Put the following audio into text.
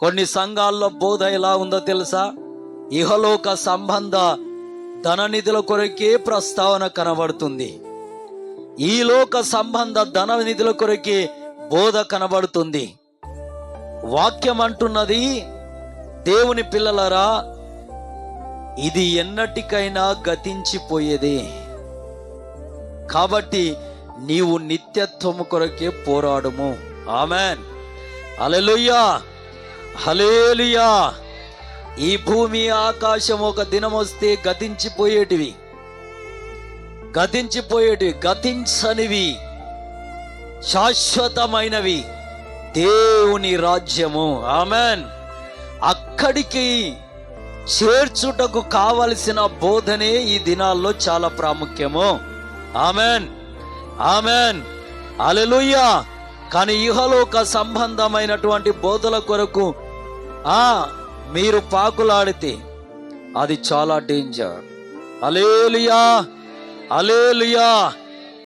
కొన్ని సంఘాల్లో బోధ ఎలా ఉందో తెలుసా? ఇహలోక సంబంధ ధన నిధుల కొరకే ప్రస్తావన కనబడుతుంది. ఈ లోక సంబంధ ధన నిధుల కొరకే బోధ కనబడుతుంది. వాక్యం అంటున్నది దేవుని పిల్లలరా ఇది ఎన్నటికైనా గతించిపోయేది. కాబట్టి నీవు నిత్యత్వము కొరకే పోరాడుము. ఆమెన్. అలెలుయ్యా హలేలుయా ఈ భూమి ఆకాశం ఒక దినం వస్తే గతించిపోయేటివి. గతించిపోయేటివి గతించనివి. శాశ్వతమైనవి. దేవుని రాజ్యము. ఆమెన్. అక్కడికి చేర్చుటకు కావలసిన బోధనే ఈ దినాల్లో చాలా ప్రాముఖ్యము. ఆమెన్. ఆమెన్. అలెలుయ్యా కానీ ఇహలోక సంబంధమైనటువంటి బోధల కొరకు ఆ మీరు పాకులాడితే అది చాలా డేంజర్ అలేలియా అలేలియా